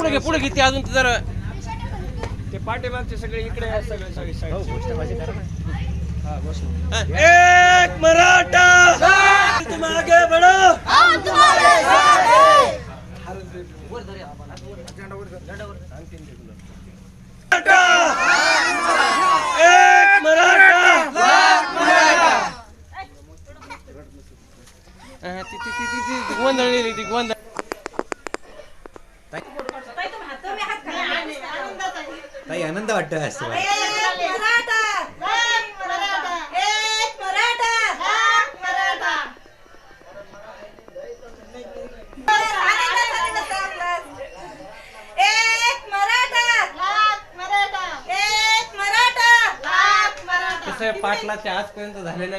अजून तर जरा ते पाठीमागचे सगळे इकडे आहे, सगळे सगळे. हा एक मराठा तुम आगे बढ़ो मराठा! एक मराठा हा, ती- ती- ती- ती- ती गोंधळलेली ती गोंधळ ताई आनंद कसं आहे, पाटलाच्या आजपर्यंत झालेल्या